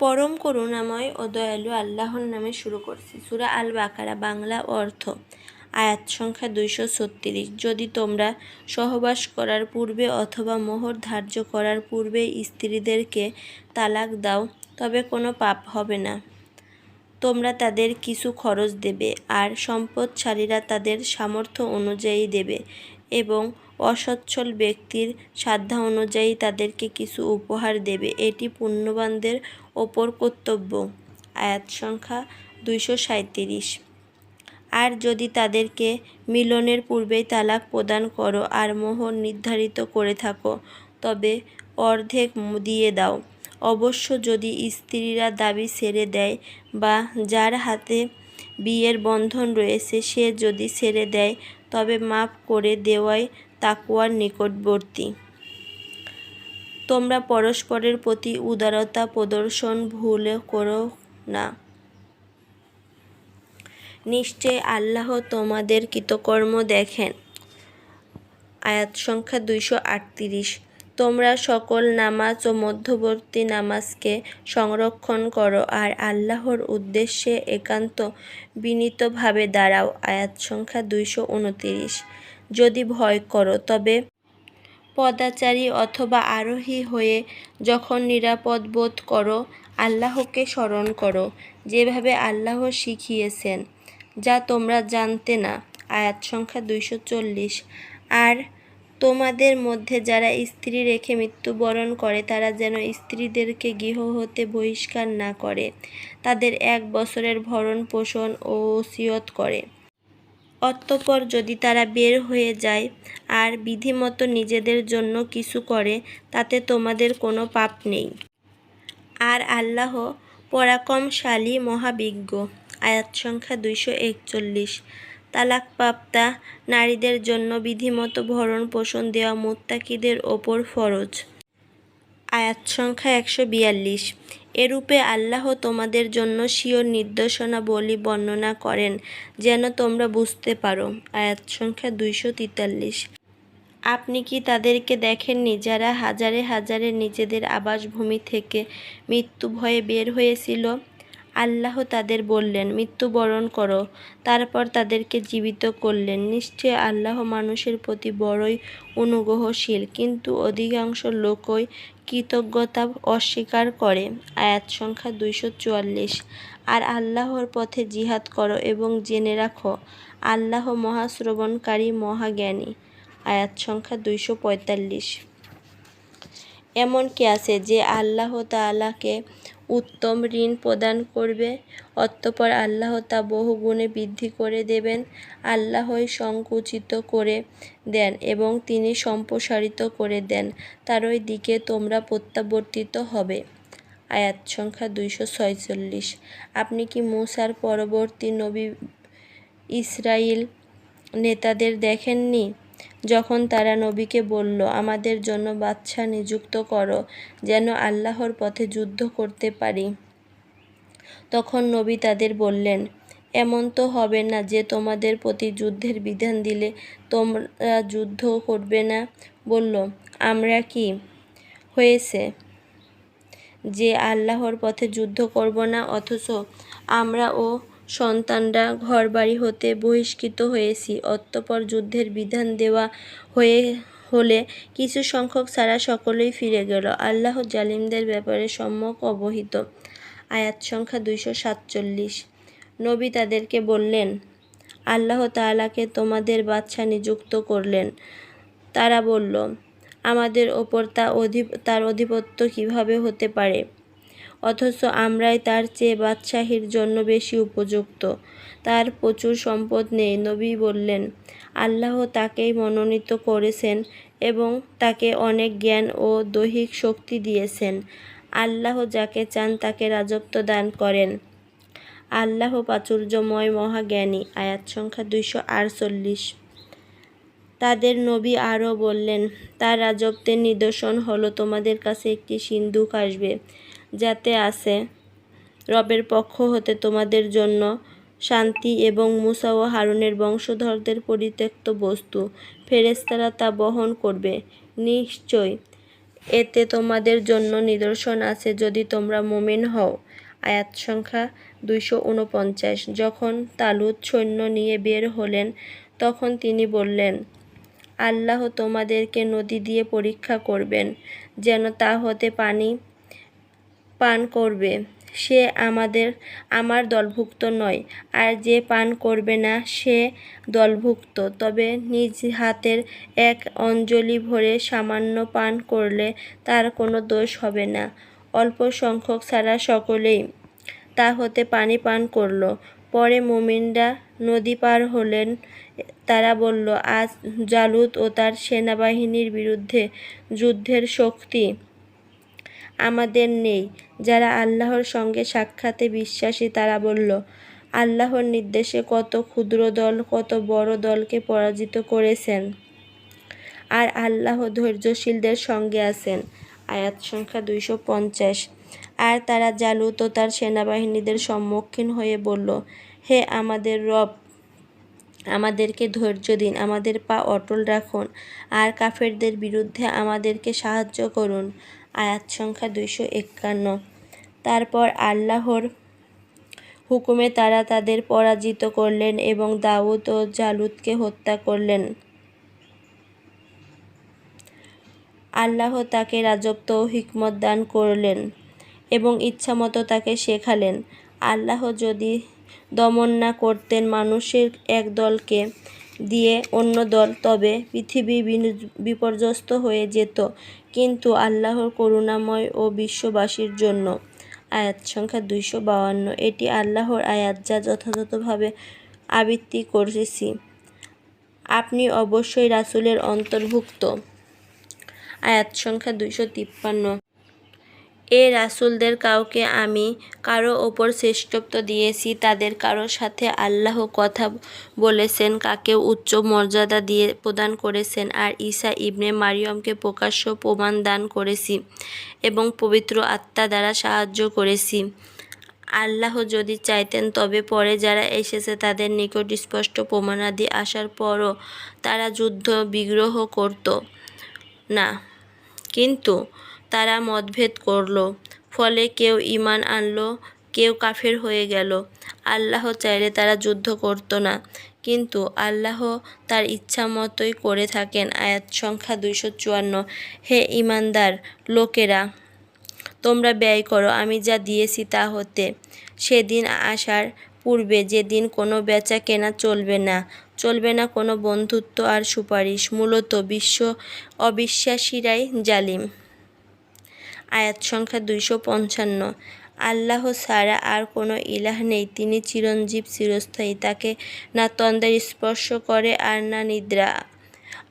পরম করুণাময় ও দয়ালু আল্লাহর নামে শুরু করছি। সুরা আল বাকারা বাংলা অর্থ, আয়াত সংখ্যা দুইশো ছত্রিশ। যদি তোমরা সহবাস করার পূর্বে অথবা মোহর ধার্য করার পূর্বে স্ত্রীদেরকে তালাক দাও, তবে কোনো পাপ হবে না। তোমরা তাদের কিছু খরচ দেবে, আর সম্পদশালীরা তাদের সামর্থ্য অনুযায়ী দেবে। এবং অসচ্ছল ব্যক্তির সাধ্য অনুযায়ী তাদেরকে কিছু উপহার দেবে। এটি পুণ্যবানদের ওপর কর্তব্য। আয়াত সংখ্যা দুইশো সাঁইত্রিশ। আর যদি তাদেরকে মিলনের পূর্বেই তালাক প্রদান করো আর মোহর নির্ধারিত করে থাকো, তবে অর্ধেক দিয়ে দাও। অবশ্য যদি স্ত্রীরা দাবি ছেড়ে দেয় বা যার হাতে বিয়ের বন্ধন রয়েছে, সে যদি ছেড়ে দেয়, তবে মাফ করে দেওয়াই তাকুয়ার নিকটবর্তী। তোমরা পরস্পরের প্রতি উদারতা প্রদর্শন ভুলে করো না। নিশ্চয় আল্লাহ তোমাদের কৃতকর্ম দেখেন। আয়াত সংখ্যা দুইশো আটত্রিশ। তোমরা সকল নামাজ ও মধ্যবর্তী নামাজকে সংরক্ষণ করো আর আল্লাহর উদ্দেশ্যে একান্ত বিনীতভাবে দাঁড়াও। আয়াত সংখ্যা দুইশো উনতিরিশ। যদি ভয় করো, তবে পদাচারী অথবা আরোহী হয়ে যখন নিরাপদ বোধ করো, আল্লাহকে স্মরণ করো, যেভাবে আল্লাহ শিখিয়েছেন, যা তোমরা জানতে না। আয়াত সংখ্যা দুইশো চল্লিশ। আর তোমাদের মধ্যে যারা স্ত্রী রেখে মৃত্যুবরণ করে, তারা যেন স্ত্রীদেরকে গৃহ হতে বহিষ্কার না করে, তাদের এক বছরের ভরণ পোষণ ও ওসিয়ত করে। অতঃপর যদি তারা বের হয়ে যায় আর বিধিমতো নিজেদের জন্য কিছু করে, তাতে তোমাদের কোনো পাপ নেই। আর আল্লাহ পরাক্রমশালী মহাবিজ্ঞ। আয়াত সংখ্যা দুইশো একচল্লিশ। তালাকপ্রাপ্তা নারীদের জন্য বিধিমতো ভরণ পোষণ দেওয়া মোত্তাকিদের ওপর ফরজ। আয়াত সংখ্যা একশো বিয়াল্লিশ। এরূপে আল্লাহ তোমাদের জন্য স্বীয় নির্দেশনা বলি বর্ণনা করেন, যেন তোমরা বুঝতে পারো। আয়াত সংখ্যা দুইশো তেতাল্লিশ। আপনি কি তাদেরকে দেখেননি যারা হাজারে হাজারে নিজেদের আবাসভূমি থেকে মৃত্যু ভয়ে বের হয়েছিল? আল্লাহ তাদের বললেন, মৃত্যুবরণ করো। তারপর তাদেরকে জীবিত করলেন। নিশ্চয় আল্লাহ মানুষের প্রতি বড়ই অনুগ্রহশীল, কিন্তু অধিকাংশ লোকই কৃতজ্ঞতা অস্বীকার করে। আয়াত সংখ্যা দুইশো চুয়াল্লিশ। আর আল্লাহর পথে জিহাদ করো এবং জেনে রাখো, আল্লাহ মহাশ্রবণকারী মহাজ্ঞানী। আয়াত সংখ্যা দুইশো পঁয়তাল্লিশ। এমন কি আছে যে আল্লাহ তাআলাকে উত্তম ঋণ প্রদান করবে, অতঃপর আল্লাহ তা বহু গুণে বৃদ্ধি করে দেবেন, আল্লাহই সংকুচিত করে দেন এবং তিনি সম্প্রসারিত করে দেন, তারই দিকে তোমরা প্রত্যাবর্তিত হবে। আয়াত সংখ্যা দুইশো ছয়চল্লিশ। আপনি কি মূসার পরবর্তী নবী ইসরাইল নেতাদের দেখেননি? যখন তারা নবীকে বলল, আমাদের জন্য বাদশা নিযুক্ত করো, যেন আল্লাহর পথে যুদ্ধ করতে পারি। তখন নবী তাদের বললেন, এমন তো হবে না যে তোমাদের প্রতি যুদ্ধের বিধান দিলে তোমরা যুদ্ধ করবে না। বলল, আমরা কি হয়েছে যে আল্লাহর পথে যুদ্ধ করব না? অথচ আমরা ও সন্তানরা ঘরবাড়ি হতে বহিষ্কৃত হয়েছি। অতঃপর যুদ্ধের বিধান দেওয়া হয়ে হলে কিছু সংখ্যক ছাড়া সকলেই ফিরে গেল। আল্লাহ জালিমদের ব্যাপারে সম্যক অবহিত। আয়াত সংখ্যা দুইশো সাতচল্লিশ। নবী তাদেরকে বললেন, আল্লাহ তাআলাকে তোমাদের বাচ্চা নিযুক্ত করলেন। তারা বলল, আমাদের ওপর তা অধি তার অধিপত্য কীভাবে হতে পারে? অথচ আমরাই তার চেয়ে বাদশাহীর জন্য বেশি উপযুক্ত। তার প্রচুর সম্পদ নেই, নবী বললেন। আল্লাহ তাকেই মনোনীত করেছেন এবং তাকে অনেক জ্ঞান ও দৈহিক শক্তি দিয়েছেন। আল্লাহ যাকে চান তাকে রাজত্ব দান করেন। আল্লাহ প্রাচুর্যময় মহাজ্ঞানী, আয়াত সংখ্যা দুইশো আটচল্লিশ। তাদের নবী আরও বললেন, তার রাজত্বের নিদর্শন হলো তোমাদের কাছে একটি সিন্ধুক আসবে। যাতে আছে। রবের পক্ষ হতে তোমাদের জন্য শান্তি এবং মুসা ও হারুনের বংশধরদের পরিত্যক্ত বস্তু। ফেরেস্তারা তা বহন করবে। নিশ্চয়, এতে তোমাদের জন্য নিদর্শন আছে যদি তোমরা মুমিন হও। আয়াত সংখ্যা দুইশো উনপঞ্চাশ। যখন তালুত সৈন্য নিয়ে বের হলেন, তখন তিনি বললেন, আল্লাহ তোমাদেরকে নদী দিয়ে পরীক্ষা করবেন, যেন তা হতে পানি পান করবে, সে আমাদের, আমার দলভুক্ত নয়। আর যে পান করবে না, সে দলভুক্ত। তবে নিজ হাতের এক অঞ্জলি ভরে সামান্য পান করলে তার কোনো দোষ হবে না। অল্প সংখ্যক ছাড়া সকলেই তা হতে পানি পান করল। পরে মুমিনরা নদী পার হলেন। তারা বলল, আজ জালুত ও তার সেনাবাহিনীর বিরুদ্ধে যুদ্ধের শক্তি আমাদের নেই। যারা আল্লাহর সঙ্গে সাক্ষাতে বিশ্বাসী, তারা বলল, আল্লাহর নির্দেশে কত ক্ষুদ্র দল, কত বড় দলকে পরাজিত করেছেন। আর আল্লাহ ধৈর্যশীলদের সঙ্গে আছেন। আয়াত সংখ্যা দুইশো পঞ্চাশ। আর তারা জালুত ও তার সেনাবাহিনীদের সম্মুখীন হয়ে বলল, হে আমাদের রব, আমাদেরকে ধৈর্য দিন, আমাদের পা অটল রাখুন, আর কাফেরদের বিরুদ্ধে আমাদেরকে সাহায্য করুন। আয়াত সংখ্যা দুইশো একান্ন। তারপর আল্লাহর হুকুমে তারা তাদের পরাজিত করলেন এবং দাউদ ও জালুদকে হত্যা করলেন। আল্লাহ তাকে রাজত্ব ও হিকমত দান করলেন এবং ইচ্ছামতো তাকে শেখালেন। আল্লাহ যদি দমন না করতেন মানুষের এক দলকে দিয়ে অন্য দল তবে পৃথিবী বিপর্যস্ত হয়ে যেত। কিন্তু আল্লাহর করুণাময় ও বিশ্ববাসীর জন্য। আয়াত সংখ্যা দুইশো বাউান্ন। এটি আল্লাহর আয়াত যা যথাযথভাবে আবৃত্তি করেছি। আপনি অবশ্যই রাসুলের অন্তর্ভুক্ত। আয়াত সংখ্যা দুইশো তিপ্পান্ন। এ রাসুলদের কাউকে আমি কারও ওপর শ্রেষ্ঠত্ব দিয়েছি, তাদের কারোর সাথে আল্লাহ কথা বলেছেন কাকেও উচ্চ মর্যাদা দিয়ে প্রদান করেছেন। আর ঈসা ইবনে মারিয়মকে প্রকাশ্য প্রমাণ দান করেছি এবং পবিত্র আত্মা দ্বারা সাহায্য করেছি। আল্লাহ যদি চাইতেন, তবে পরে যারা এসেছে তাদের নিকট স্পষ্ট প্রমাণাদি আসার পরও তারা যুদ্ধ বিগ্রহ করত না। কিন্তু তারা মতভেদ করল, ফলে কেউ ইমান আনলো, কেউ কাফের হয়ে গেল। আল্লাহ চাইলে তারা যুদ্ধ করত না, কিন্তু আল্লাহ তার ইচ্ছা মতোই করে থাকেন। আয়াত সংখ্যা দুইশো চুয়ান্ন। হে ইমানদার লোকেরা, তোমরা ব্যয় করো, আমি যা দিয়েছি তা হতে। সেদিন আসার পূর্বে যেদিন কোনো বেচা কেনা চলবে না চলবে না কোনো বন্ধুত্ব আর সুপারিশ। মূলত বিশ্ব অবিশ্বাসীরাই জালিম। আয়াত সংখ্যা দুইশো পঞ্চান্ন। আল্লাহ ছাড়া আর কোনো ইলাহ নেই, তিনি চিরঞ্জীব চিরস্থায়ী, তাকে না তন্দের স্পর্শ করে আর না নিদ্রা।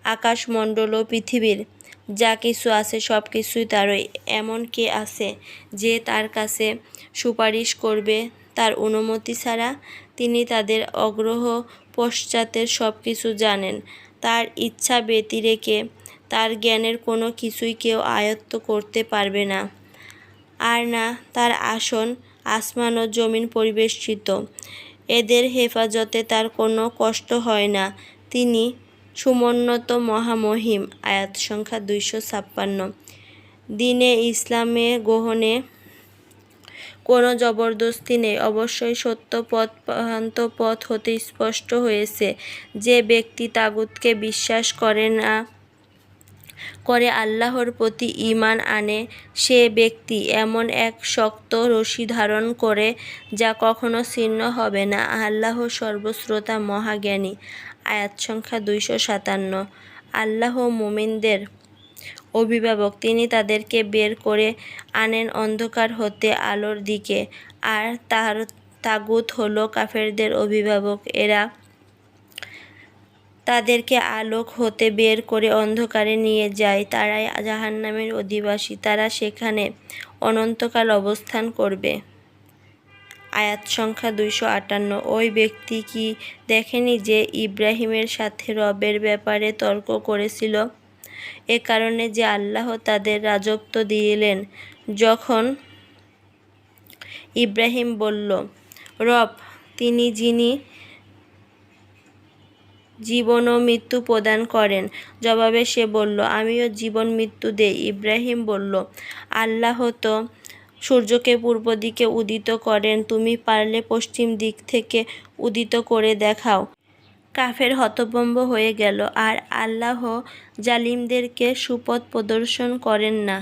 আকাশমণ্ডল ও পৃথিবীর যা কিছু আছে সব কিছুই তারই, এমন কে আছে যে তার কাছে সুপারিশ করবে? তার অনুমতি ছাড়া তিনি তাদের অগ্রহ পশ্চাতের সব কিছু জানেন। তার ইচ্ছা ব্যতিরেকে তার জ্ঞানের কোনো কিছুই কেউ আয়ত্ত করতে পারবে না। আর না, তার আসন, আসমান ও জমিন পরিবেষ্টিত। এদের হেফাজতে তার কোনো কষ্ট হয় না। তিনি সুমন্নত মহামহিম, আয়াত সংখ্যা দুইশো ছাপ্পান্ন। দিনে ইসলামে গ্রহণে কোনো জবরদস্তি নেই। অবশ্যই সত্য পথ প্রান্ত পথ হতে স্পষ্ট হয়েছে। যে ব্যক্তি তাগুতকে বিশ্বাস করে না করে আল্লাহর প্রতি ঈমান আনে সে ব্যক্তি এমন এক শক্ত রশি ধারণ করে যা কখনো ছিন্ন হবে না। আল্লাহ সর্বশ্রোতা মহাজ্ঞানী। আয়াত সংখ্যা দুইশো সাতান্ন। আল্লাহ মুমিনদের অভিভাবক, তিনি তাদেরকে বের করে আনেন অন্ধকার হতে আলোর দিকে। আর তার তাগুত হলো কাফেরদের অভিভাবক। এরা তাদেরকে আলোক হতে বের করে অন্ধকারে নিয়ে যায়। তারাই জাহান্নামের অধিবাসী। তারা সেখানে অনন্তকাল অবস্থান করবে। আয়াত সংখ্যা দুইশো আটান্ন। ওই ব্যক্তি কি দেখেনি যে ইব্রাহিমের সাথে রবের ব্যাপারে তর্ক করেছিল? এ কারণে যে আল্লাহ তাদের রাজত্ব দিলেন যখন ইব্রাহিম বলল, রব, তিনি যিনি জীবন ও মৃত্যু প্রদান করেন। জবাবে সে বলল, আমিও জীবন মৃত্যু দেই। ইব্রাহিম বলল, আল্লাহ তো সূর্যকে পূর্ব দিকে উদিত করেন, তুমি পারলে পশ্চিম দিক থেকে উদিত করে দেখাও। কাফের হতভম্ব হয়ে গেল, আর আল্লাহ জালিমদেরকে সুপথ প্রদর্শন করেন না।